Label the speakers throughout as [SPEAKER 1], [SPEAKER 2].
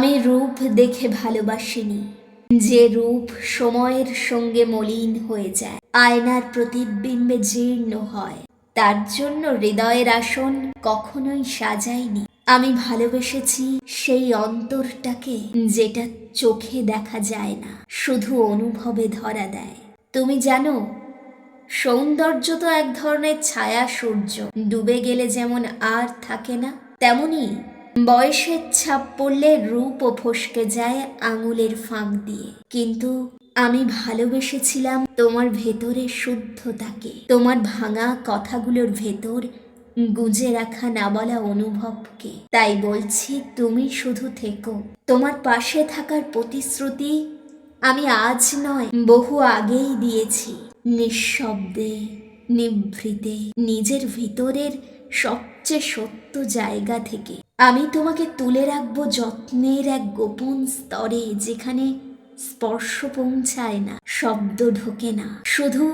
[SPEAKER 1] আমি রূপ দেখে ভালোবাসিনি, যে রূপ সময়ের সঙ্গে মলিন হয়ে যায়। আয়নার প্রতিবিম্বে জীর্ণ হয়। তার জন্য হৃদয়ের আসন কখনোই সাজাইনি আমি ভালোবেসেছি সেই অন্তরটাকে, যেটা চোখে দেখা যায় না, শুধু অনুভবে ধরা দেয়। তুমি জানো, সৌন্দর্য তো এক ধরনের ছায়া সূর্য। ডুবে গেলে যেমন আর থাকে না তেমনি বয়সের ছাপ পড়লে রূপও ফসকে যায় আঙুলের ফাঁক দিয়ে। কিন্তু আমি ভালোবেসেছিলাম তোমার ভেতরে শুদ্ধতাকে। তোমার ভাঙা কথাগুলোর ভেতর গুঁজে রাখা না বলা অনুভবকে। তাই বলছি, তুমি শুধু থেকো। তোমার পাশে থাকার প্রতিশ্রুতি আমি আজ নয়, বহু আগেই দিয়েছি, নিঃশব্দে। নিভৃতে, নিজের ভিতরের সবচেয়ে সত্য জায়গা থেকে। আমি তোমাকে তুলে রাখব যত্নের এক গোপন স্তরে যেখানে স্পর্শ পৌঁছায় না, শব্দ ঢোকে না। শুধু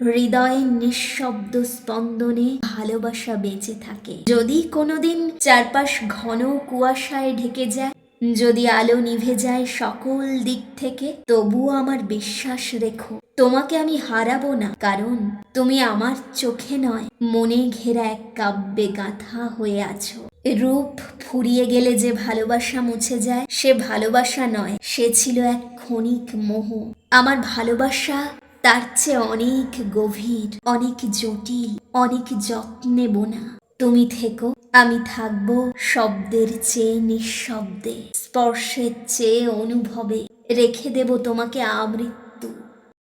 [SPEAKER 1] হৃদয়ের নিঃশব্দ স্পন্দনে ভালোবাসা বেঁচে থাকে। যদি কোনোদিন চারপাশ ঘন কুয়াশায় ঢেকে যায় যদি আলো নিভে যায় সকল দিক থেকে, তবুও আমার বিশ্বাস রেখো, তোমাকে আমি হারাবো না, কারণ তুমি আমার চোখে নয়, মনে ঘেরা এক কাব্যে গাঁথা হয়ে আছো। রূপ ফুরিয়ে গেলে যে ভালোবাসা মুছে যায়, সে ভালোবাসা নয়, সে ছিল এক ক্ষণিক মোহ। আমার ভালোবাসা তার চেয়ে অনেক গভীর, অনেক জটিল, অনেক যত্নে বোনা। তুমি থেকো। আমি থাকব শব্দের চেয়ে নিঃশব্দে স্পর্শের চেয়ে অনুভবে। রেখে দেব তোমাকে আমৃত্যু।